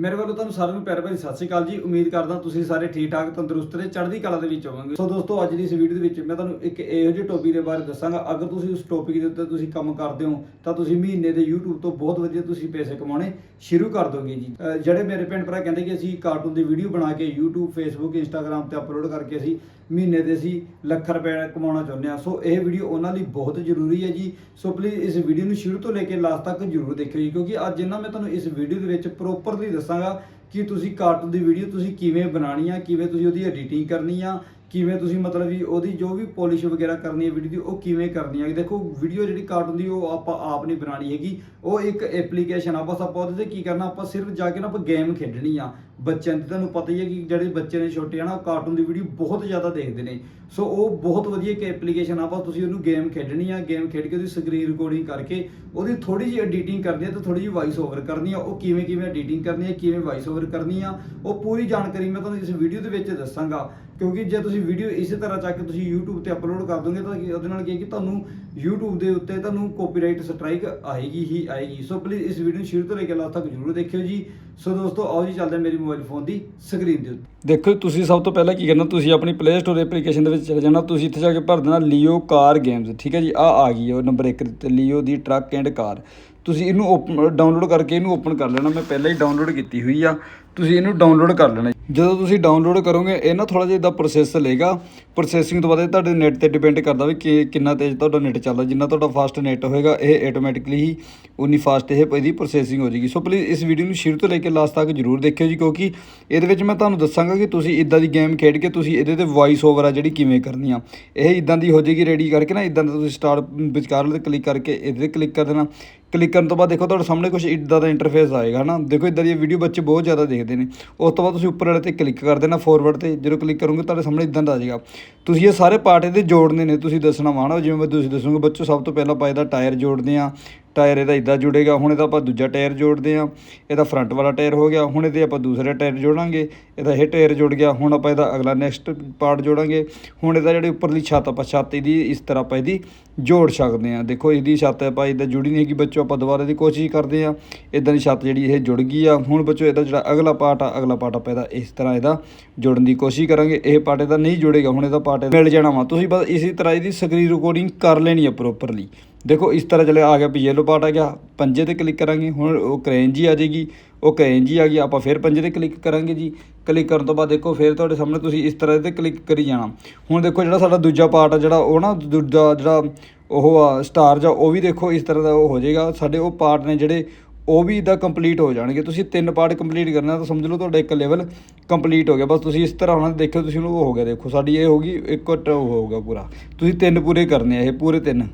ਮੇਰੇ ਵੱਲੋਂ ਤੁਹਾਨੂੰ ਸਾਰਿਆਂ ਨੂੰ ਪਿਆਰ ਭਰੀ ਸਤਿ ਸ਼੍ਰੀ ਅਕਾਲ ਜੀ। ਉਮੀਦ ਕਰਦਾ ਤੁਸੀਂ ਸਾਰੇ ਠੀਕ ਠਾਕ ਤੰਦਰੁਸਤ ਤੇ ਚੜ੍ਹਦੀ ਕਲਾ ਦੇ ਵਿੱਚ ਹੋਵੋਗੇ। ਸੋ ਦੋਸਤੋ, ਅੱਜ ਦੀ ਇਸ ਵੀਡੀਓ ਦੇ ਵਿੱਚ ਮੈਂ ਤੁਹਾਨੂੰ ਇੱਕ ਇਹੋ ਜਿਹੇ ਟੌਪਿਕ ਦੇ ਬਾਰੇ ਦੱਸਾਂਗਾ। ਅਗਰ ਤੁਸੀਂ ਉਸ ਟੌਪਿਕ ਦੇ ਉੱਤੇ ਤੁਸੀਂ ਕੰਮ ਕਰਦੇ ਹੋ, ਤਾਂ ਤੁਸੀਂ ਮਹੀਨੇ ਦੇ YouTube ਤੋਂ ਬਹੁਤ ਵਧੀਆ ਤੁਸੀਂ ਪੈਸੇ ਕਮਾਉਣੇ ਸ਼ੁਰੂ ਕਰ ਦੋਗੇ ਜੀ। ਜਿਹੜੇ ਮੇਰੇ ਭੈਣ ਭਰਾ ਕਹਿੰਦੇ ਕਿ ਅਸੀਂ ਕਾਰਟੂਨ ਦੀ ਵੀਡੀਓ ਬਣਾ ਕੇ YouTube, Facebook, Instagram ਤੇ ਅਪਲੋਡ ਕਰਕੇ ਅਸੀਂ ਮਹੀਨੇ ਦੇ ਅਸੀਂ ਲੱਖ ਰੁਪਏ ਕਮਾਉਣਾ ਚਾਹੁੰਦੇ ਹਾਂ। ਸੋ ਇਹ ਵੀਡੀਓ ਉਹਨਾਂ ਲਈ ਬਹੁਤ ਜ਼ਰੂਰੀ ਹੈ ਜੀ। ਸੋ ਪਲੀਜ਼ ਇਸ ਵੀਡੀਓ ਨੂੰ ਸ਼ੁਰੂ ਤੋਂ ਲੈ ਕੇ ਲਾਸਟ ਤੱਕ ਜ਼ਰੂਰ ਦੇਖਿਓ ਜੀ, ਕਿਉਂਕਿ ਅੱਜ ਇਹਨਾਂ ਮੈਂ ਤੁਹਾਨੂੰ ਇਸ ਵੀਡੀਓ ਦੇ ਵਿੱਚ ਪ੍ਰੋਪਰਲੀ ਦੱਸਾਂਗਾ ਕਿ ਤੁਸੀਂ ਕਾਰਟੂਨ ਦੀ ਵੀਡੀਓ ਤੁਸੀਂ ਕਿਵੇਂ ਬਣਾਉਣੀ ਆ, ਕਿਵੇਂ ਤੁਸੀਂ ਉਹਦੀ ਐਡੀਟਿੰਗ ਕਰਨੀ ਆ, ਕਿਵੇਂ ਤੁਸੀਂ ਮਤਲਬ ਵੀ ਉਹਦੀ ਜੋ ਵੀ ਪੋਲਿਸ਼ ਵਗੈਰਾ ਕਰਨੀ ਹੈ ਵੀਡੀਓ ਦੀ, ਉਹ ਕਿਵੇਂ ਕਰਨੀ ਹੈ ਦੇਖੋ ਵੀਡੀਓ ਜਿਹੜੀ ਕਾਰਟੂਨ ਦੀ ਉਹ ਆਪਾਂ ਆਪ ਨਹੀਂ ਬਣਾਣੀ ਹੈਗੀ। ਉਹ ਇੱਕ ਐਪਲੀਕੇਸ਼ਨ ਆ, ਬਸ ਆਪਾਂ ਉਹਦੇ ਤੇ ਕੀ ਕਰਨਾ, ਆਪਾਂ ਸਿਰਫ ਜਾ ਕੇ ਨਾ ਆਪਾਂ ਗੇਮ ਖੇਡਣੀ ਆ। ਬੱਚਿਆਂ ਦੀ ਤੁਹਾਨੂੰ ਪਤਾ ਹੀ ਹੈ ਕਿ ਜਿਹੜੇ ਬੱਚੇ ਨੇ ਛੋਟੇ ਆ ਨਾ ਕਾਰਟੂਨ ਦੀ ਵੀਡੀਓ ਬਹੁਤ ਜ਼ਿਆਦਾ ਦੇਖਦੇ ਨੇ। ਸੋ ਉਹ ਬਹੁਤ ਵਧੀਆ ਇੱਕ ਐਪਲੀਕੇਸ਼ਨ ਆ ਬਸ ਤੁਸੀਂ ਉਹਨੂੰ ਗੇਮ ਖੇਡਣੀ ਆ ਗੇਮ ਖੇਡ ਕੇ ਉਹਦੀ ਸਕਰੀਨ ਰਿਕਾਰਡਿੰਗ ਕਰਕੇ ਉਹਦੀ ਥੋੜੀ ਜਿਹੀ ਐਡੀਟਿੰਗ ਕਰਨੀ ਆ, ਤੇ ਥੋੜੀ ਜਿਹੀ ਵਾਇਸ ਓਵਰ ਕਰਨੀ ਆ। ਉਹ ਕਿਵੇਂ ਕਿਵੇਂ ਐਡੀਟਿੰਗ ਕਰਨੀ ਆ, ਕਿਵੇਂ ਵਾਇਸ ਓਵਰ ਕਰਨੀ ਆ, ਉਹ ਪੂਰੀ ਜਾਣਕਾਰੀ ਮੈਂ ਤੁਹਾਨੂੰ ਇਸ ਵੀਡੀਓ ਦੇ ਵਿੱਚ ਦੱਸਾਂਗਾ। ਕਿਉਂਕਿ ਜੇ ਤੁਸੀਂ ਵੀਡੀਓ ਇਸੇ ਤਰ੍ਹਾਂ ਚੱਕ ਕੇ ਤੁਸੀਂ YouTube ਤੇ ਅਪਲੋਡ ਕਰ ਦੋਗੇ ਤਾਂ ਉਹਦੇ ਨਾਲ ਕੀ ਹੈ ਕਿ ਤੁਹਾਨੂੰ YouTube ਦੇ ਉੱਤੇ ਤੁਹਾਨੂੰ ਕਾਪੀਰਾਈਟ ਸਟ੍ਰਾਈਕ ਆਏਗੀ ਹੀ ਆਏਗੀ। ਸੋ ਪਲੀਜ਼ ਇਸ ਵੀਡੀਓ ਨੂੰ ਸ਼ੁਰੂ ਤੋਂ ਲੈ ਕੇ ਲਾਸਟ ਤੱਕ ਜ਼ਰੂਰ ਦੇਖਿਓ ਜੀ। ਸੋ ਦੋਸਤੋ, ਆਓ ਜੀ, ਚੱਲਦੇ ਹਾਂ ਮੇਰੀ ਮੋਬਾਈਲ ਫੋਨ ਦੀ ਸਕਰੀਨ ਦੇ ਉੱਤੇ। ਦੇਖੋ, ਤੁਸੀਂ ਸਭ ਤੋਂ ਪਹਿਲਾਂ ਕੀ ਕਰਨਾ, ਤੁਸੀਂ ਆਪਣੀ ਪਲੇ ਸਟੋਰ ਐਪਲੀਕੇਸ਼ਨ ਦੇ ਵਿੱਚ ਚਲੇ ਜਾਣਾ, ਤੁਸੀਂ ਇੱਥੇ ਜਾ ਕੇ ਭਰ ਦੇਣਾ ਲੀਓ ਕਾਰ ਗੇਮਸ ਠੀਕ ਹੈ ਜੀ ਆ ਆ ਗਈ ਹੈ ਉਹ ਨੰਬਰ 1 ਤੇ ਲੀਓ ਦੀ ਟਰੱਕ ਐਂਡ ਕਾਰ ਤੁਸੀਂ ਇਹਨੂੰ ਓਪਨ ਡਾਊਨਲੋਡ ਕਰਕੇ ਇਹਨੂੰ ਓਪਨ ਕਰ ਲੈਣਾ। ਮੈਂ ਪਹਿਲਾਂ ਹੀ ਡਾਊਨਲੋਡ ਕੀਤੀ ਹੋਈ ਆ। ਤੁਸੀਂ ਇਹਨੂੰ ਡਾਊਨਲੋਡ ਕਰ ਲੈਣਾ। ਜਦੋਂ ਤੁਸੀਂ ਡਾਊਨਲੋਡ ਕਰੋਗੇ, ਇਹ ਨਾ ਥੋੜਾ ਜਿਹਾ ਦਾ ਪ੍ਰੋਸੈਸ ਲਏਗਾ। ਪ੍ਰੋਸੈਸਿੰਗ ਤੋਂ ਬਾਅਦ ਇਹ ਤੁਹਾਡੇ ਨੈਟ ਤੇ ਡਿਪੈਂਡ ਕਰਦਾ ਵੀ ਕਿ ਕਿੰਨਾ ਤੇਜ਼ ਤੁਹਾਡਾ ਨੈਟ ਚੱਲਦਾ। ਜਿੰਨਾ ਤੁਹਾਡਾ ਫਾਸਟ ਨੈਟ ਹੋਏਗਾ, ਇਹ ਆਟੋਮੈਟਿਕਲੀ ਹੀ ਉਨੀ ਫਾਸਟ ਇਹ ਇਹਦੀ ਪ੍ਰੋਸੈਸਿੰਗ ਹੋ ਜਾਏਗੀ। ਸੋ ਪਲੀਜ਼ ਇਸ ਵੀਡੀਓ ਨੂੰ ਸ਼ੁਰੂ ਤੋਂ ਲੈ ਕੇ ਲਾਸਟ ਤੱਕ ਜਰੂਰ ਦੇਖਿਓ ਜੀ, ਕਿਉਂਕਿ ਇਹਦੇ ਵਿੱਚ ਮੈਂ ਤੁਹਾਨੂੰ ਦੱਸਾਂਗਾ ਕਿ ਤੁਸੀਂ ਇਦਾਂ ਦੀ ਗੇਮ ਖੇਡ ਕੇ ਤੁਸੀਂ ਇਹਦੇ ਤੇ ਵੌਇਸ ਓਵਰ ਆ ਜਿਹੜੀ ਕਿਵੇਂ ਕਰਨੀ ਆ। ਇਹ ਇਦਾਂ ਦੀ ਹੋ ਜਾਏਗੀ ਰੈਡੀ ਕਰਕੇ ਨਾ, ਇਦਾਂ ਦਾ ਤੁਸੀਂ ਸਟਾਰਟ ਵਿਚਕਾਰ ਵਾਲੇ ਤੇ ਕਲਿੱਕ ਕਰਕੇ ਇਹਦੇ ਤੇ ਕਲਿੱਕ ਕਰ ਦੇਣਾ। ਕਲਿੱਕ ਕਰਨ ਤੋਂ ਬਾਅਦ ਦੇਖੋ ਤੁਹਾਡੇ ਸਾਹਮਣੇ ਕੁਝ ਇਦਾਂ ਦਾ ਇੰਟਰਫੇਸ ਆਏਗਾ ਨਾ ਦੇਖੋ ਇਦਾਂ ਦੀ ਵੀਡੀਓ ਬੱਚੇ ਬਹੁਤ ਜ਼ਿਆਦਾ ਦੇਖਦੇ ਨੇ। ਉਸ ਤੋਂ ਬਾਅਦ ਤੁਸੀਂ ਉੱਪਰ ਵਾਲੇ ਤੇ ਕਲਿੱਕ ਕਰ ਦੇਣਾ ਫੋਰਵਰਡ ਤੇ। ਜਦੋਂ ਕਲਿੱਕ ਕਰੋਗੇ ਤੁਹਾਡੇ ਸਾਹਮਣੇ ਇਦਾਂ ਦਾ ਆ ਜਾਏਗਾ। ਤੁਸੀਂ ਇਹ ਸਾਰੇ ਪਾਰਟ ਇਹਦੇ ਜੋੜਨੇ ਨੇ, ਤੁਸੀਂ ਦੱਸਣਾ ਵਾ ਨਾ ਜਿਵੇਂ ਮੈਂ ਤੁਸੀਂ ਦੱਸੋਗੇ, ਬੱਚੋ ਸਭ ਤੋਂ ਪਹਿਲਾਂ ਪਾਇਦਾ ਟਾਇਰ ਜੋੜਦੇ ਆ ਟਾਇਰ ਇਹਦਾ ਇਦਾਂ ਜੁੜੇਗਾ, ਹੁਣ ਇਹਦਾ ਆਪਾਂ ਦੂਜਾ ਟਾਇਰ ਜੋੜਦੇ ਆ ਇਹਦਾ ਫਰੰਟ ਵਾਲਾ ਟਾਇਰ ਹੋ ਗਿਆ, ਹੁਣ ਇਹਦੇ ਆਪਾਂ ਦੂਸਰਾ ਟਾਇਰ ਜੋੜਾਂਗੇ, ਇਹਦਾ ਇਹ ਟਾਇਰ ਜੁੜ ਗਿਆ, ਹੁਣ ਆਪਾਂ ਇਹਦਾ ਅਗਲਾ ਨੈਕਸਟ ਪਾਰਟ ਜੋੜਾਂਗੇ, ਹੁਣ ਇਹਦਾ ਜਿਹੜੀ ਉੱਪਰਲੀ ਛੱਤ ਆਪਾਂ, ਛੱਤ ਇਹਦੀ ਇਸ ਤਰ੍ਹਾਂ ਆਪਾਂ ਇਹਦੀ ਜੋੜ ਸਕਦੇ ਆ ਦੇਖੋ ਇਹਦੀ ਛੱਤ ਆਪਾਂ ਇਹਦਾ ਜੁੜੀ ਨਹੀਂ ਹੈਗੀ, ਬੱਚੋ ਆਪਾਂ ਦੁਬਾਰਾ ਦੀ ਕੋਸ਼ਿਸ਼ ਕਰਦੇ ਆ ਇਦਾਂ ਦੀ ਛੱਤ ਜਿਹੜੀ ਇਹ ਜੁੜ ਗਈ ਆ, ਹੁਣ ਬੱਚੋ ਇਹਦਾ ਜਿਹੜਾ ਅਗਲਾ ਪਾਰਟ ਆ, ਅਗਲਾ ਪਾਰਟ ਆਪਾਂ ਇਹਦਾ ਇਸ ਤਰ੍ਹਾਂ ਇਹਦਾ ਜੋੜਨ ਦੀ ਕੋਸ਼ਿਸ਼ ਕਰਾਂਗੇ, ਇਹ ਪਾਰਟ ਇਹਦਾ ਨਹੀਂ ਜੁੜੇਗਾ, ਹੁਣ ਇਹਦਾ ਪਾਰਟ ਮਿਲ ਜਾਣਾ ਵਾ। ਤੁਸੀਂ ਬਸ ਇਸੇ ਤਰ੍ਹਾਂ ਇਹਦੀ ਸਕਰੀਨ ਰਿਕਾਰਡਿੰਗ ਕਰ ਲੈਣੀ ਆ ਪ੍ਰੋਪਰਲੀ ਦੇਖੋ, ਇਸ ਤਰ੍ਹਾਂ ਚਲੇ, ਆ ਗਿਆ ਵੀ ਯੈਲੋ ਪਾਰਟ ਆ ਗਿਆ, ਪੰਜੇ ਤੇ ਕਲਿੱਕ ਕਰਾਂਗੇ, ਹੁਣ ਉਹ ਕਰੇਨ ਜੀ ਆ ਜਾਏਗੀ, ਉਹ ਕਰੇਨ ਜੀ ਆ ਗਈ, ਆਪਾਂ ਫਿਰ ਪੰਜੇ ਤੇ ਕਲਿੱਕ ਕਰਾਂਗੇ ਜੀ। ਕਲਿੱਕ ਕਰਨ ਤੋਂ ਬਾਅਦ ਦੇਖੋ, ਫਿਰ ਤੁਹਾਡੇ ਸਾਹਮਣੇ ਤੁਸੀਂ ਇਸ ਤਰ੍ਹਾਂ ਤੇ ਕਲਿੱਕ ਕਰੀ ਜਾਣਾ। ਹੁਣ ਦੇਖੋ, ਜਿਹੜਾ ਸਾਡਾ ਦੂਜਾ ਪਾਰਟ ਆ, ਜਿਹੜਾ ਉਹ ਨਾ, ਦੂਜਾ ਜਿਹੜਾ ਉਹ ਆ ਸਟਾਰ ਜਾਂ ਉਹ ਵੀ ਦੇਖੋ, ਇਸ ਤਰ੍ਹਾਂ ਦਾ ਉਹ ਹੋ ਜਾਏਗਾ। ਸਾਡੇ ਉਹ ਪਾਰਟ ਨੇ ਜਿਹੜੇ, ਉਹ ਵੀ ਇਦਾਂ ਕੰਪਲੀਟ ਹੋ ਜਾਣਗੇ। ਤੁਸੀਂ ਤਿੰਨ ਪਾਰਟ ਕੰਪਲੀਟ ਕਰਨਾ, ਤਾਂ ਸਮਝ ਲਓ ਤੁਹਾਡਾ ਇੱਕ ਲੈਵਲ ਕੰਪਲੀਟ ਹੋ ਗਿਆ। ਬਸ ਤੁਸੀਂ ਇਸ ਤਰ੍ਹਾਂ ਹੋਣਾ, ਦੇਖਿਓ ਤੁਸੀਂ ਉਹਨੂੰ, ਉਹ ਹੋ ਗਿਆ ਦੇਖੋ। ਸਾਡੀ ਇਹ ਹੋ ਗਈ, ਇੱਕ ਉਹ ਹੋਊਗਾ ਪੂਰਾ। ਤੁਸੀਂ ਤਿੰਨ ਪੂਰੇ ਕਰਨੇ ਆ, ਇਹ ਪੂਰੇ ਤਿੰਨ।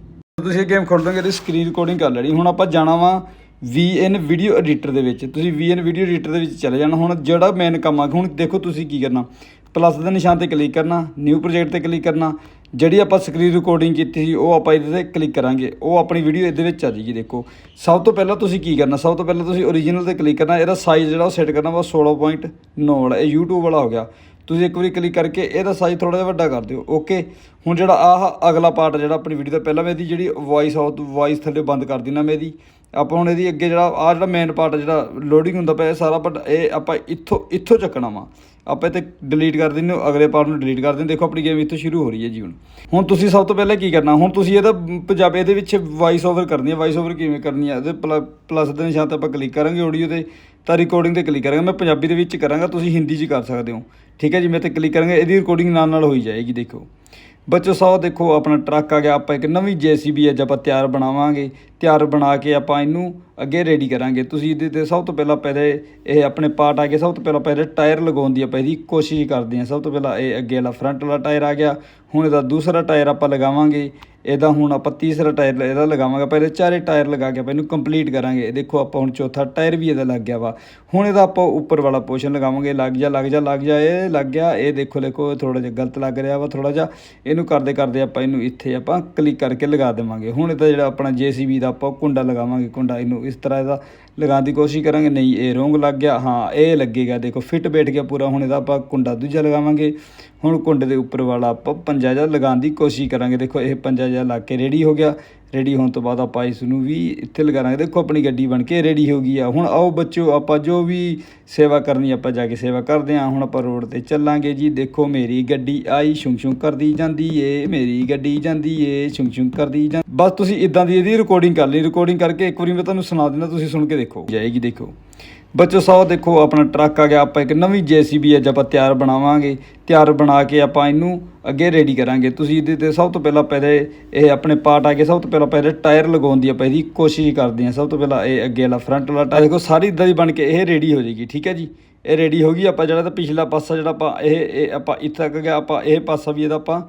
ਤੁਸੀਂ ਇਹ ਗੇਮ ਖੋਲ ਦੋਗੇ ਇਹਦੀ ਸਕਰੀਨ ਰਿਕਾਰਡਿੰਗ ਕਰ ਲੈਣੀ। ਹੁਣ ਆਪਾਂ ਜਾਣਾ ਵਾ VN ਵੀਡੀਓ ਐਡੀਟਰ ਦੇ ਵਿੱਚ। ਤੁਸੀਂ VN ਵੀਡੀਓ ਐਡੀਟਰ ਦੇ ਵਿੱਚ ਚਲੇ ਜਾਣਾ। ਹੁਣ ਜਿਹੜਾ ਮੇਨ ਕੰਮ ਆ, ਹੁਣ ਦੇਖੋ ਤੁਸੀਂ ਕੀ ਕਰਨਾ। ਪਲੱਸ ਦੇ ਨਿਸ਼ਾਨ ਤੇ ਕਲਿੱਕ ਕਰਨਾ ਨਿਊ ਪ੍ਰੋਜੈਕਟ ਤੇ ਕਲਿੱਕ ਕਰਨਾ। ਜਿਹੜੀ ਆਪਾਂ ਸਕਰੀਨ ਰਿਕਾਰਡਿੰਗ ਕੀਤੀ ਸੀ, ਉਹ ਆਪਾਂ ਇਹਦੇ ਤੇ ਕਲਿੱਕ ਕਰਾਂਗੇ। ਉਹ ਆਪਣੀ ਵੀਡੀਓ ਇਹਦੇ ਵਿੱਚ ਆ ਜਾਏਗੀ, ਦੇਖੋ। ਸਭ ਤੋਂ ਪਹਿਲਾਂ ਤੁਸੀਂ ਕੀ ਕਰਨਾ? ਸਭ ਤੋਂ ਪਹਿਲਾਂ ਤੁਸੀਂ ਓਰੀਜਨਲ ਤੇ ਕਲਿੱਕ ਕਰਨਾ। ਇਹਦਾ ਸਾਈਜ਼ ਜਿਹੜਾ ਉਹ ਸੈੱਟ ਕਰਨਾ ਵਾ 16.9 ਵਾਲਾ। ਇਹ YouTube ਵਾਲਾ ਹੋ ਗਿਆ। ਤੁਸੀਂ ਇੱਕ ਵਾਰੀ ਕਲਿੱਕ ਕਰਕੇ ਇਹਦਾ ਸਾਈਜ਼ ਥੋੜਾ ਜਿਹਾ ਵੱਡਾ ਕਰ ਦਿਓ ਓਕੇ ਹੁਣ ਜਿਹੜਾ ਆਹ ਅਗਲਾ ਪਾਰਟ ਜਿਹੜਾ ਆਪਣੀ ਵੀਡੀਓ ਦਾ ਪਹਿਲਾਂ ਮੈਂ ਇਹਦੀ ਜਿਹੜੀ ਵੌਇਸ ਆਉਟ ਵੌਇਸ ਥੱਲੇ ਬੰਦ ਕਰ ਦਿੰਨਾ ਮੈਂ ਇਹਦੀ ਆਪਾਂ ਹੁਣ ਇਹਦੀ ਅੱਗੇ ਜਿਹੜਾ ਆ ਜਿਹੜਾ ਮੇਨ ਪਾਰਟ ਜਿਹੜਾ ਲੋਡਿੰਗ ਹੁੰਦਾ ਪਿਆ ਇਹ ਸਾਰਾ ਬਟ ਇਹ ਆਪਾਂ ਇੱਥੋਂ ਇੱਥੋਂ ਚੱਕਣਾ ਵਾ। ਆਪਾਂ ਇੱਥੇ ਡਿਲੀਟ ਕਰ ਦਿੰਦੇ ਅਗਲੇ ਪਾਰਟ ਨੂੰ ਡਿਲੀਟ ਕਰ ਦਿੰਦੇ ਦੇਖੋ ਆਪਣੀ ਗੇਮ ਇੱਥੋਂ ਸ਼ੁਰੂ ਹੋ ਰਹੀ ਹੈ ਜੀ ਹੁਣ। ਹੁਣ ਤੁਸੀਂ ਸਭ ਤੋਂ ਪਹਿਲਾਂ ਕੀ ਕਰਨਾ, ਹੁਣ ਤੁਸੀਂ ਇਹਦਾ ਪੰਜਾਬੀ ਦੇ ਵਿੱਚ ਵਾਇਸ ਓਵਰ ਕਰਨੀ ਹੈ। ਵਾਇਸ ਓਵਰ ਕਿਵੇਂ ਕਰਨੀ ਹੈ? ਇਹਦੇ ਪਲੱਸ ਦੇ ਨਿਸ਼ਾਨ ਤੇ ਆਪਾਂ ਕਲਿੱਕ ਕਰਾਂਗੇ ਆਡੀਓ ਤੇ। ਤਾਂ ਰਿਕਾਰਡਿੰਗ ਤੇ ਕਲਿੱਕ ਕਰਾਂਗਾ। ਮੈਂ ਪੰਜਾਬੀ ਦੇ ਵਿੱਚ ਕਰਾਂਗਾ, ਤੁਸੀਂ ਹਿੰਦੀ 'ਚ ਕਰ ਸਕਦੇ ਹੋ। ਠੀਕ ਹੈ ਜੀ, ਮੈਂ ਤੇ ਕਲਿੱਕ ਕਰਾਂਗਾ, ਇਹਦੀ ਰਿਕਾਰਡਿੰਗ ਨਾਲ ਨਾਲ ਹੋਈ ਜਾਏਗੀ, ਦੇਖੋ। ਬੱਚੋ, ਸੌ ਦੇਖੋ, ਆਪਣਾ ਟਰੱਕ ਆ ਗਿਆ, ਆਪਾਂ ਇੱਕ ਨਵੀਂ ਜੀਸੀਬੀ ਅੱਜ ਆਪਾਂ ਤਿਆਰ ਬਣਾਵਾਂਗੇ। ਤਿਆਰ ਬਣਾ ਕੇ ਆਪਾਂ ਇਹਨੂੰ ਅੱਗੇ ਰੈਡੀ ਕਰਾਂਗੇ। ਤੁਸੀਂ ਇਹਦੇ ਤੇ ਸਭ ਤੋਂ ਪਹਿਲਾਂ ਪਹਿਲੇ ਇਹ ਆਪਣੇ ਪਾਰਟ ਆ ਗਏ। ਸਭ ਤੋਂ ਪਹਿਲਾਂ ਪਹਿਲੇ ਟਾਇਰ ਲਗਾਉਣ ਦੀ ਆਪਾਂ ਇਹਦੀ ਕੋਸ਼ਿਸ਼ ਕਰਦੇ ਹਾਂ। ਸਭ ਤੋਂ ਪਹਿਲਾਂ ਇਹ ਅੱਗੇ ਵਾਲਾ ਫਰੰਟ ਵਾਲਾ ਟਾਇਰ ਆ ਗਿਆ। ਹੁਣ ਇਹਦਾ ਦੂਸਰਾ ਟਾਇਰ ਆਪਾਂ ਲਗਾਵਾਂਗੇ। ਇਹਦਾ ਹੁਣ ਆਪਾਂ ਤੀਸਰਾ ਟਾਇਰ ਇਹਦਾ ਲਗਾਵਾਂਗੇ। ਪਹਿਲੇ ਚਾਰੇ ਟਾਇਰ ਲਗਾ ਕੇ ਆਪਾਂ ਇਹਨੂੰ ਕੰਪਲੀਟ ਕਰਾਂਗੇ। ਇਹ ਦੇਖੋ ਆਪਾਂ ਹੁਣ ਚੌਥਾ ਟਾਇਰ ਵੀ ਇਹਦਾ ਲੱਗ ਗਿਆ ਵਾ। ਹੁਣ ਇਹਦਾ ਆਪਾਂ ਉੱਪਰ ਵਾਲਾ ਪੋਰਸ਼ਨ ਲਗਾਵਾਂਗੇ। ਲੱਗ ਜਾ ਲੱਗ ਜਾ ਲੱਗ ਜਾ, ਇਹ ਲੱਗ ਗਿਆ। ਇਹ ਦੇਖੋ ਦੇਖੋ ਥੋੜਾ ਜਿਹਾ ਗਲਤ ਲੱਗ ਰਿਹਾ ਵਾ ਥੋੜਾ ਜਿਹਾ। ਇਹਨੂੰ ਕਰਦੇ ਕਰਦੇ ਆਪਾਂ ਇਹਨੂੰ ਇੱਥੇ ਆਪਾਂ ਕਲਿੱਕ ਕਰਕੇ ਲਗਾ ਦੇਵਾਂਗੇ। ਹੁਣ ਇਹਦਾ ਜਿਹੜਾ ਆਪਣਾ ਜੀਸੀਬੀ ਦਾ ਆਪਾਂ ਕੁੰਡਾ ਲਗਾਵਾਂਗੇ, ਕੁੰਡਾ ਇਹਨੂੰ ਇਸ ਤਰ੍ਹਾਂ ਇਹਦਾ ਲਗਾਉਣ ਦੀ ਕੋਸ਼ਿਸ਼ ਕਰਾਂਗੇ। ਨਹੀਂ, ਇਹ ਰੋਂਗ ਲੱਗ ਗਿਆ। ਹਾਂ, ਇਹ ਲੱਗੇਗਾ। ਦੇਖੋ ਫਿੱਟ ਬੈਠ ਗਿਆ ਪੂਰਾ। ਹੁਣ ਇਹਦਾ ਆਪਾਂ ਕੁੰਡਾ ਦੂਜਾ ਲਗਾਵਾਂਗੇ। ਹੁਣ ਕੁੰਡੇ ਦੇ ਉੱਪਰ ਵਾਲਾ ਆਪਾਂ ਪੰਜਾ ਜਿਹਾ ਲਗਾਉਣ ਦੀ ਕੋਸ਼ਿਸ਼ ਕਰਾਂਗੇ। ਦੇਖੋ, ਇਹ ਪੰਜਾ ਜਿਹਾ ਲੱਗ ਕੇ ਰੈਡੀ ਹੋ ਗਿਆ। ਰੈਡੀ ਹੋਣ ਤੋਂ ਬਾਅਦ ਆਪਾਂ ਇਸ ਨੂੰ ਵੀ ਇੱਥੇ ਲਗਾਵਾਂਗੇ ਦੇਖੋ ਆਪਣੀ ਗੱਡੀ ਬਣ ਕੇ ਰੈਡੀ ਹੋ ਗਈ ਆ। ਹੁਣ ਆਓ ਬੱਚਿਓ, ਆਪਾਂ ਜੋ ਵੀ ਸੇਵਾ ਕਰਨੀ ਆਪਾਂ ਜਾ ਕੇ ਸੇਵਾ ਕਰਦੇ ਹਾਂ ਹੁਣ ਆਪਾਂ ਰੋਡ ਤੇ ਚੱਲਾਂਗੇ ਜੀ। ਦੇਖੋ ਮੇਰੀ ਗੱਡੀ ਆਈ ਸ਼ੁੰਗ ਸ਼ੁੰਗ ਕਰਦੀ ਜਾਂਦੀ ਏ। ਮੇਰੀ ਗੱਡੀ ਜਾਂਦੀ ਏ ਸ਼ੁੰਗ ਸ਼ੁੰਗ ਕਰਦੀ ਜਾਂ ਬਸ ਤੁਸੀਂ ਇਦਾਂ ਦੀ ਇਹਦੀ ਰਿਕਾਰਡਿੰਗ ਕਰ ਲਈ। ਰਿਕਾਰਡਿੰਗ ਕਰਕੇ ਇੱਕ ਵਾਰੀ ਮੈਂ ਤੁਹਾਨੂੰ ਸੁਣਾ ਦਿੰਦਾ, ਤੁਸੀਂ ਸੁਣ ਕੇ ਦੇਖੋ। ਜਾਏਗੀ, ਦੇਖੋ। ਬੱਚੋ ਸੌ ਦੇਖੋ, ਆਪਣਾ ਟਰੱਕ ਆ ਗਿਆ, ਆਪਾਂ ਇੱਕ ਨਵੀਂ ਜੀਸੀਬੀ ਅੱਜ ਆਪਾਂ ਤਿਆਰ ਬਣਾਵਾਂਗੇ। ਤਿਆਰ ਬਣਾ ਕੇ ਆਪਾਂ ਇਹਨੂੰ ਅੱਗੇ ਰੈਡੀ ਕਰਾਂਗੇ। ਤੁਸੀਂ ਇਹਦੇ ਤੇ ਸਭ ਤੋਂ ਪਹਿਲਾਂ ਪਹਿਲੇ ਇਹ ਆਪਣੇ ਪਾਰਟ ਆ ਕੇ ਸਭ ਤੋਂ ਪਹਿਲਾਂ ਪਹਿਲੇ ਟਾਇਰ ਲਗਾਉਣ ਦੀ ਆਪਾਂ ਇਹਦੀ ਕੋਸ਼ਿਸ਼ ਕਰਦੇ ਹਾਂ। ਸਭ ਤੋਂ ਪਹਿਲਾਂ ਇਹ ਅੱਗੇ ਵਾਲਾ ਫਰੰਟ ਵਾਲਾ ਟਾਇਰ। ਦੇਖੋ, ਸਾਰੀ ਇਦਾਂ ਦੀ ਬਣ ਕੇ ਇਹ ਰੈਡੀ ਹੋ ਜਾਏਗੀ, ਠੀਕ ਹੈ ਜੀ? ਇਹ ਰੈਡੀ ਹੋ ਗਈ। ਆਪਾਂ ਜਿਹੜਾ ਤਾਂ ਪਿਛਲਾ ਪਾਸਾ ਜਿਹੜਾ ਆਪਾਂ ਇਹ ਇਹ ਆਪਾਂ ਇੱਥੇ ਤੱਕ ਗਿਆ, ਆਪਾਂ ਇਹ ਪਾਸਾ ਵੀ ਇਹਦਾ ਆਪਾਂ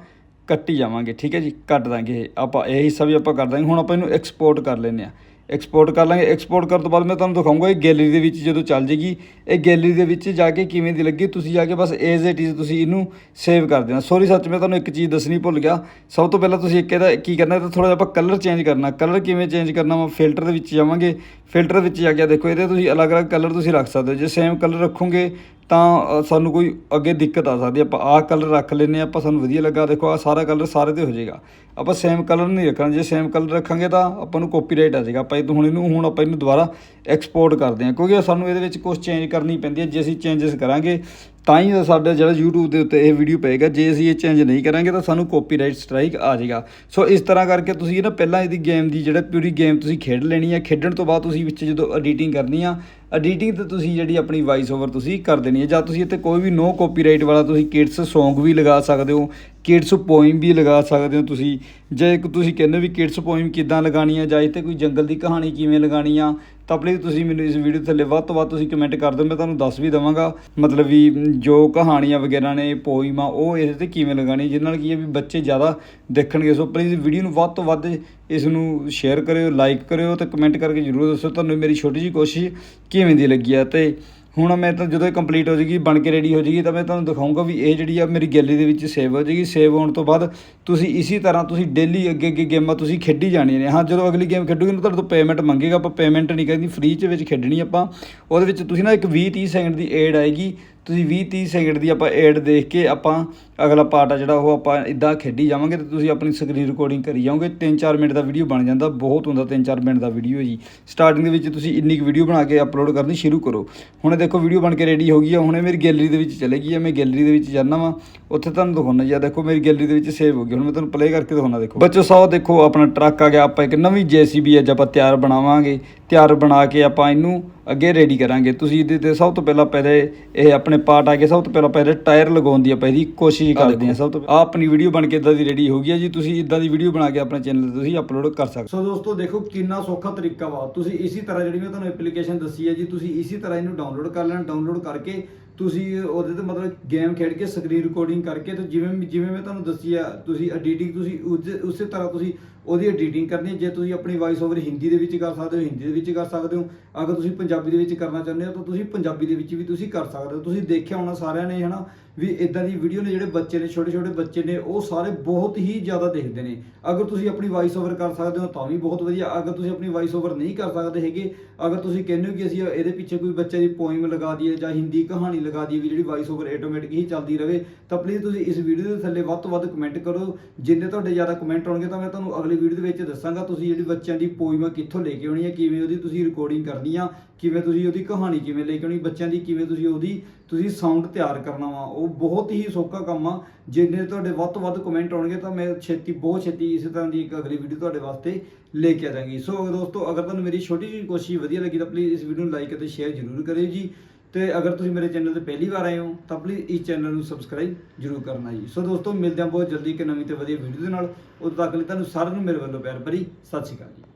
ਕੱਟੀ ਜਾਵਾਂਗੇ, ਠੀਕ ਹੈ ਜੀ? ਕੱਟ ਦਾਂਗੇ ਇਹ। ਆਪਾਂ ਇਹ ਹਿੱਸਾ ਵੀ ਆਪਾਂ ਕਰ ਦਾਂਗੇ। ਹੁਣ ਆਪਾਂ ਇਹਨੂੰ ਐਕਸਪੋਰਟ ਕਰ ਲੈਂਦੇ ਆ ਐਕਸਪੋਰਟ ਕਰ ਲਾਂਗੇ। ਐਕਸਪੋਰਟ ਕਰਨ ਤੋਂ ਬਾਅਦ ਮੈਂ ਤੁਹਾਨੂੰ ਦਿਖਾਊਂਗਾ ਇਹ ਗੈਲਰੀ ਦੇ ਵਿੱਚ ਜਦੋਂ ਚੱਲ ਜੇਗੀ। ਇਹ ਗੈਲਰੀ ਦੇ ਵਿੱਚ ਜਾ ਕੇ ਕਿਵੇਂ ਦੀ ਲੱਗੀ, ਤੁਸੀਂ ਜਾ ਕੇ ਬਸ ਐਜ਼ ਇਟ ਇਜ਼ ਤੁਸੀਂ ਇਹਨੂੰ ਸੇਵ ਕਰ ਦੇਣਾ। ਸੌਰੀ ਸੱਚ ਮੈਂ ਤੁਹਾਨੂੰ ਇੱਕ ਚੀਜ਼ ਦੱਸਣੀ ਭੁੱਲ ਗਿਆ। ਸਭ ਤੋਂ ਪਹਿਲਾਂ ਤੁਸੀਂ ਇੱਕ ਇਹਦਾ ਕੀ ਕਰਨਾ ਇਹ ਥੋੜਾ ਜਿਹਾ ਆਪਾਂ ਕਲਰ ਚੇਂਜ ਕਰਨਾ। ਕਲਰ ਕਿਵੇਂ ਚੇਂਜ ਕਰਨਾ ਵਾ ਫਿਲਟਰ ਦੇ ਵਿੱਚ ਜਾਵਾਂਗੇ। ਫਿਲਟਰ ਵਿੱਚ ਜਾ ਕੇ ਦੇਖੋ, ਇਹਦੇ ਤੁਸੀਂ ਅਲੱਗ-ਅਲੱਗ ਕਲਰ ਤੁਸੀਂ ਰੱਖ ਸਕਦੇ ਹੋ। ਜੇ ਸੇਮ ਕਲਰ ਰੱਖੋਗੇ ਤਾਂ ਸਾਨੂੰ ਕੋਈ ਅੱਗੇ ਦਿੱਕਤ ਆ ਸਕਦੀ ਆਪਾਂ ਆਹ ਕਲਰ ਰੱਖ ਲੈਨੇ ਆਪਾਂ ਸਾਨੂੰ ਵਧੀਆ ਲੱਗਾ। ਦੇਖੋ, ਆਹ ਸਾਰਾ ਕਲਰ ਸਾਰੇ ਤੇ ਹੋ ਜਾਏਗਾ। ਆਪਾਂ ਸੇਮ ਕਲਰ ਨਹੀਂ ਰੱਖਣਾ। ਜੇ ਸੇਮ ਕਲਰ ਰੱਖਾਂਗੇ ਤਾਂ ਆਪਾਂ ਨੂੰ ਕਾਪੀਰਾਈਟ ਆ ਜਾਏਗਾ। ਆਪਾਂ ਇਹ ਹੁਣ ਇਹਨੂੰ, ਹੁਣ ਆਪਾਂ ਇਹਨੂੰ ਦੁਬਾਰਾ ਐਕਸਪੋਰਟ ਕਰਦੇ ਹਾਂ। ਕਿਉਂਕਿ ਸਾਨੂੰ ਇਹਦੇ ਵਿੱਚ ਕੁਝ ਚੇਂਜ ਕਰਨੀ ਪੈਂਦੀ ਹੈ। ਜੇ ਅਸੀਂ ਚੇਂਜਸ ਕਰਾਂਗੇ ਤਾਂ ਹੀ ਸਾਡਾ ਜਿਹੜਾ YouTube ਦੇ ਉੱਤੇ ਇਹ ਵੀਡੀਓ ਪਏਗਾ। ਜੇ ਅਸੀਂ ਇਹ ਚੇਂਜ ਨਹੀਂ ਕਰਾਂਗੇ ਤਾਂ ਸਾਨੂੰ ਕਾਪੀਰਾਈਟ ਸਟ੍ਰਾਈਕ ਆ ਜਾਏਗਾ। ਸੋ ਇਸ ਤਰ੍ਹਾਂ ਕਰਕੇ ਤੁਸੀਂ ਨਾ ਪਹਿਲਾਂ ਇਹਦੀ ਗੇਮ ਦੀ ਜਿਹੜਾ ਪੂਰੀ ਗੇਮ ਤੁਸੀਂ ਖੇਡ ਲੈਣੀ ਹੈ ਖੇਡਣ ਤੋਂ ਬਾਅਦ ਤੁਸੀਂ ਵਿੱਚ ਜਦੋਂ ਐਡੀਟਿੰਗ ਕਰਨੀ ਆ ਐਡੀਟਿੰਗ ਤੇ ਤੁਸੀਂ ਜਿਹੜੀ ਆਪਣੀ ਵਾਇਸ ਓਵਰ ਤੁਸੀਂ ਕਰ ਦੇਣੀ ਹੈ ਜਾਂ ਤੁਸੀਂ ਇੱਥੇ ਕੋਈ ਵੀ ਨੋ ਕਾਪੀਰਾਈਟ ਵਾਲਾ ਤੁਸੀਂ ਕਿਡਸ Song ਵੀ ਲਗਾ ਸਕਦੇ ਹੋ ਕਿਡਸ ਪੋਇਮ ਵੀ ਲਗਾ ਸਕਦੇ ਹੋ ਤੁਸੀਂ। ਜੇ ਇੱਕ ਤੁਸੀਂ ਕਹਿੰਦੇ ਵੀ ਕਿਡਸ ਪੋਇਮ ਕਿੱਦਾਂ ਲਗਾਣੀ ਆ, ਜਾਂ ਇੱਥੇ ਕੋਈ ਜੰਗਲ ਦੀ ਕਹਾਣੀ ਕਿਵੇਂ ਲਗਾਣੀ ਆ ਤਾਂ ਪਲੀਜ਼ ਤੁਸੀਂ ਮੈਨੂੰ ਇਸ ਵੀਡੀਓ ਥੱਲੇ ਵੱਧ ਤੋਂ ਵੱਧ ਤੁਸੀਂ ਕਮੈਂਟ ਕਰ ਦਿਓ, ਮੈਂ ਤੁਹਾਨੂੰ ਦੱਸ ਵੀ ਦਵਾਂਗਾ। ਮਤਲਬ ਵੀ ਜੋ ਕਹਾਣੀਆਂ ਵਗੈਰਾ ਨੇ, ਪੋਇਮ, ਉਹ ਇਹਦੇ ਤੇ ਕਿਵੇਂ ਲਗਾਣੀ ਜਿਹਦੇ ਨਾਲ ਕੀ ਹੈ ਵੀ ਬੱਚੇ ਜ਼ਿਆਦਾ ਦੇਖਣਗੇ। ਸੋ ਪਲੀਜ਼ ਵੀਡੀਓ ਨੂੰ ਵੱਧ ਤੋਂ ਵੱਧ ਇਸ ਨੂੰ ਸ਼ੇਅਰ ਕਰਿਓ ਲਾਈਕ ਕਰਿਓ ਤੇ ਕਮੈਂਟ ਕਰਕੇ ਜਰੂਰ ਦੱਸੋ। ਤੁਹਾਨੂੰ ਮੇਰੀ ਛੋਟੀ ਜਿਹੀ ਕੋਸ਼ਿਸ਼ ਕਿਵੇਂ ਦੀ ਲੱਗੀ ਆ ਤੇ ਹੁਣ ਮੈਂ ਤਾਂ ਜਦੋਂ ਇਹ ਕੰਪਲੀਟ ਹੋ ਜਾਏਗੀ, ਬਣ ਕੇ ਰੈਡੀ ਹੋ ਜਾਏਗੀ, ਤਾਂ ਮੈਂ ਤੁਹਾਨੂੰ ਦਿਖਾਊਂਗਾ ਵੀ ਇਹ ਜਿਹੜੀ ਆ ਮੇਰੀ ਗੈਲਰੀ ਦੇ ਵਿੱਚ ਸੇਵ ਹੋ ਜਾਏਗੀ। ਸੇਵ ਹੋਣ ਤੋਂ ਬਾਅਦ ਤੁਸੀਂ ਇਸੇ ਤਰ੍ਹਾਂ ਤੁਸੀਂ ਡੇਲੀ ਅੱਗੇ ਅੱਗੇ ਗੇਮਾਂ ਤੁਸੀਂ ਖੇਡੀ ਜਾਣੀਆਂ ਨੇ। ਹਾਂ, ਜਦੋਂ ਅਗਲੀ ਗੇਮ ਖੇਡੋਗੇ ਤਾਂ ਤੁਹਾਡੇ ਤੋਂ ਪੇਮੈਂਟ ਮੰਗੇਗਾ, ਆਪਾਂ ਪੇਮੈਂਟ ਨਹੀਂ ਕਰਨੀ ਫ੍ਰੀ ਚ ਵਿੱਚ ਖੇਡਣੀ ਆਪਾਂ। ਉਹਦੇ ਵਿੱਚ ਤੁਸੀਂ ਨਾ ਇੱਕ 20 30 ਸੈਕਿੰਡ ਦੀ ਐਡ ਆਏਗੀ। ਤੁਸੀਂ 20 30 ਸੈਕਿੰਡ ਦੀ ਆਪਾਂ ਐਡ ਦੇਖ ਕੇ ਆਪਾਂ ਅਗਲਾ ਪਾਰਟ ਆ ਜਿਹੜਾ ਉਹ ਆਪਾਂ ਇਦਾਂ ਖੇਡੀ ਜਾਵਾਂਗੇ ਤੇ ਤੁਸੀਂ ਆਪਣੀ ਸਕਰੀਨ ਰਿਕਾਰਡਿੰਗ ਕਰੀ ਜਾਓਗੇ। 3-4 ਮਿੰਟ ਦਾ ਵੀਡੀਓ ਬਣ ਜਾਂਦਾ, ਬਹੁਤ ਹੁੰਦਾ 3-4 ਮਿੰਟ ਦਾ ਵੀਡੀਓ ਜੀ। ਸਟਾਰਟਿੰਗ ਦੇ ਵਿੱਚ ਤੁਸੀਂ ਇੰਨੀ ਕੁ ਵੀਡੀਓ ਬਣਾ ਕੇ ਅਪਲੋਡ ਕਰਨੀ ਸ਼ੁਰੂ ਕਰੋ। ਹੁਣ ਦੇਖੋ ਵੀਡੀਓ ਬਣ ਕੇ ਰੈਡੀ ਹੋ ਗਈ ਆ, ਹੁਣੇ ਮੇਰੀ ਗੈਲਰੀ ਦੇ ਵਿੱਚ ਚਲੇ ਗਈ ਆ, ਮੈਂ ਗੈਲਰੀ ਦੇ ਵਿੱਚ ਜਾਣਾ ਵਾਂ। ਉੱਥੇ ਤੁਹਾਨੂੰ ਦਿਖਾਉਣਾ ਜੀ, ਆ ਦੇਖੋ ਮੇਰੀ ਗੈਲਰੀ ਦੇ ਵਿੱਚ ਸੇਵ ਹੋ ਗਈ, ਹੁਣ ਮੈਂ ਤੁਹਾਨੂੰ ਪਲੇ ਕਰਕੇ ਦਿਖਾਉਣਾ ਦੇਖੋ। ਬੱਚੋ ਸੌ ਦੇਖੋ ਆਪਣਾ ਟਰੱਕ ਆ ਗਿਆ, ਆਪਾਂ ਇੱਕ ਨਵੀਂ ਜੀਸੀਬੀ ਅੱਜ ਆਪਾਂ ਤਿਆਰ ਬਣਾਵਾਂਗੇ। ਤਿਆਰ ਬਣਾ ਕੇ ਆਪਾਂ ਇਹਨੂੰ ਅੱਗੇ ਰੈਡੀ ਕਰਾਂਗੇ। ਤੁਸੀਂ ਇਹਦੇ ਤੇ ਸਭ ਤੋਂ ਪਹਿਲਾਂ ਪਹਿਲੇ ਇਹ ਆਪਣੇ ਪਾਰਟ ਆ ਕੇ ਸਭ ਤੋਂ ਪਹਿਲਾਂ ਪਹਿਲੇ ਟਾਇਰ ਲਗਾਉਣ ਦੀ ਆਪਾਂ ਇਹਦੀ ਕੋਸ਼ਿਸ਼ ਕਰਦੇ ਹਾਂ। ਸਭ ਤੋਂ ਆ ਆਪਣੀ ਵੀਡੀਓ ਬਣ ਕੇ ਇਦਾਂ ਦੀ ਰੈਡੀ ਹੋ ਗਈ ਹੈ ਜੀ। ਤੁਸੀਂ ਇਦਾਂ ਦੀ ਵੀਡੀਓ ਬਣਾ ਕੇ ਆਪਣੇ ਚੈਨਲ ਤੇ ਤੁਸੀਂ ਅਪਲੋਡ ਕਰ ਸਕਦੇ ਸੋ ਦੋਸਤੋ ਦੇਖੋ ਕਿੰਨਾ ਸੌਖਾ ਤਰੀਕਾ ਵਾ। ਤੁਸੀਂ ਇਸੇ ਤਰ੍ਹਾਂ ਜਿਹੜੀ ਮੈਂ ਤੁਹਾਨੂੰ ਐਪਲੀਕੇਸ਼ਨ ਦੱਸੀ ਹੈ ਜੀ ਤੁਸੀਂ ਇਸੇ ਤਰ੍ਹਾਂ ਇਹਨੂੰ ਡਾਊਨਲੋਡ ਕਰ ਲੈਣਾ ਡਾਊਨਲੋਡ ਕਰਕੇ ਤੁਸੀਂ ਉਹਦੇ ਤੇ ਮਤਲਬ ਗੇਮ ਖੇਡ ਕੇ ਸਕਰੀਨ ਰਿਕਾਰਡਿੰਗ ਕਰਕੇ ਤੇ ਜਿਵੇਂ ਜਿਵੇਂ ਮੈਂ ਤੁਹਾਨੂੰ ਦੱਸੀ ਆ ਤੁਸੀਂ ਐਡੀਟਿੰਗ ਤੁਸੀਂ ਉਸੇ- ਉਸੇ ਤਰ੍ਹਾਂ ਤੁਸੀਂ ਉਹਦੀ ਐਡੀਟਿੰਗ ਕਰਨੀ ਹੈ। ਜੇ ਤੁਸੀਂ ਆਪਣੀ ਵਾਇਸ ਓਵਰ ਹਿੰਦੀ ਦੇ ਵਿੱਚ ਕਰ ਸਕਦੇ ਹੋ, ਹਿੰਦੀ ਦੇ ਵਿੱਚ ਕਰ ਸਕਦੇ ਹੋ। ਅਗਰ ਤੁਸੀਂ ਪੰਜਾਬੀ ਦੇ ਵਿੱਚ ਕਰਨਾ ਚਾਹੁੰਦੇ ਹੋ, ਤਾਂ ਤੁਸੀਂ ਪੰਜਾਬੀ ਦੇ ਵਿੱਚ ਵੀ ਤੁਸੀਂ ਕਰ ਸਕਦੇ ਹੋ। ਤੁਸੀਂ ਦੇਖਿਆ ਹੋਣਾ ਸਾਰਿਆਂ ਨੇ, ਹਨਾ, ਵੀ ਇਦਾਂ ਦੀ ਵੀਡੀਓ ਨੇ ਜਿਹੜੇ ਬੱਚੇ ਨੇ ਛੋਟੇ ਛੋਟੇ ਬੱਚੇ ਨੇ, ਉਹ ਸਾਰੇ ਬਹੁਤ ਹੀ ਜ਼ਿਆਦਾ ਦੇਖਦੇ ਨੇ। ਅਗਰ ਤੁਸੀਂ ਆਪਣੀ ਵਾਇਸ ਓਵਰ ਕਰ ਸਕਦੇ ਹੋ, ਤਾਂ ਵੀ ਬਹੁਤ ਵਧੀਆ। ਅਗਰ ਤੁਸੀਂ ਆਪਣੀ ਵਾਇਸ ਓਵਰ ਨਹੀਂ ਕਰ ਸਕਦੇ ਹੈਗੇ, ਅਗਰ ਤੁਸੀਂ ਕਹਿੰਦੇ ਹੋ ਕਿ ਅਸੀਂ ਇਹਦੇ ਪਿੱਛੇ ਕੋਈ ਬੱਚੇ ਦੀ ਪੋਇਮ ਲਗਾ ਦਈਏ ਜਾਂ ਹਿੰਦੀ ਕਹਾਣੀ ਲਗਾ ਦਈਏ ਵੀ ਜਿਹੜੀ ਵਾਇਸ ਓਵਰ ਆਟੋਮੈਟਿਕ ਹੀ ਚੱਲਦੀ ਰਹੇ ਤਾਂ ਪਲੀਜ਼ ਤੁਸੀਂ ਇਸ ਵੀਡੀਓ ਦੇ ਥੱਲੇ ਵੱਧ ਤੋਂ ਵੱਧ ਕਮੈਂਟ ਕਰੋ। ਜਿੰਨੇ ਤੁਹਾਡੇ ਜ਼ਿਆਦਾ ਕਮੈਂਟ ਹੋਣਗੇ ਤਾਂ ਮੈਂ ਤੁਹਾਨੂੰ ਅਗਲੀ ਵੀਡੀਓ ਦੇ ਵਿੱਚ ਦੱਸਾਂਗਾ ਤੁਸੀਂ ਜਿਹੜੀ ਬੱਚਿਆਂ ਦੀ ਪੋਇਮਾਂ ਕਿੱਥੋਂ ਲੈ ਕੇ ਆਉਣੀ ਹੈ, ਕਿਵੇਂ ਉਹਦੀ ਤੁਸੀਂ ਰਿਕਾਰਡਿੰਗ ਕਰਨੀ ਆ, ਕਿਵੇਂ ਤੁਸੀਂ ਉਹਦੀ ਕਹਾਣੀ ਕਿਵੇਂ ਲੈ ਕੇ ਆਉਣੀ, ਬੱਚਿਆਂ ਦੀ ਕਿਵੇਂ ਤੁਸੀਂ ਉਹਦੀ, ਤੁਸੀਂ ਸਾਊਂਡ ਤਿਆਰ ਕਰਨਾ ਵਾ। ਉਹ ਬਹੁਤ ਹੀ ਸੌਖਾ ਕੰਮ ਆ। ਜਿੰਨੇ ਤੁਹਾਡੇ ਵੱਧ ਤੋਂ ਵੱਧ ਕਮੈਂਟ ਆਉਣਗੇ ਤਾਂ ਮੈਂ ਛੇਤੀ, ਬਹੁਤ ਛੇਤੀ ਇਸੇ ਤਰ੍ਹਾਂ ਦੀ ਇੱਕ ਅਗਲੀ ਵੀਡੀਓ ਤੁਹਾਡੇ ਵਾਸਤੇ ਲੈ ਕੇ ਆ ਜਾਵਾਂਗੀ। ਸੋ ਦੋਸਤੋ, ਅਗਰ ਤੁਹਾਨੂੰ ਮੇਰੀ ਛੋਟੀ ਜਿਹੀ ਕੋਸ਼ਿਸ਼ ਵਧੀਆ ਲੱਗੀ ਤਾਂ ਪਲੀਜ਼ ਇਸ ਵੀਡੀਓ ਨੂੰ ਲਾਈਕ ਅਤੇ ਸ਼ੇਅਰ ਜ਼ਰੂਰ ਕਰਿਓ ਜੀ। ਤੇ ਅਗਰ ਤੁਸੀਂ ਮੇਰੇ ਚੈਨਲ ਤੇ ਪਹਿਲੀ ਵਾਰ ਆਏ ਹੋ, ਤਾਂ ਪਲੀਜ਼ ਇਸ ਚੈਨਲ ਨੂੰ ਸਬਸਕ੍ਰਾਈਬ ਜ਼ਰੂਰ ਕਰਨਾ ਜੀ। ਸੋ ਦੋਸਤੋ, ਮਿਲਦੇ ਹਾਂ ਬਹੁਤ ਜਲਦੀ ਇੱਕ ਨਵੀਂ ਤੇ ਵਧੀਆ ਵੀਡੀਓ ਦੇ ਨਾਲ। ਉਦੋਂ ਤੱਕ ਲਈ ਤੁਹਾਨੂੰ ਸਾਰਿਆਂ ਨੂੰ ਮੇਰੇ ਵੱਲੋਂ ਪਿਆਰ ਭਰੀ ਸਤਿ ਸ਼੍ਰੀ ਅਕਾਲ ਜੀ।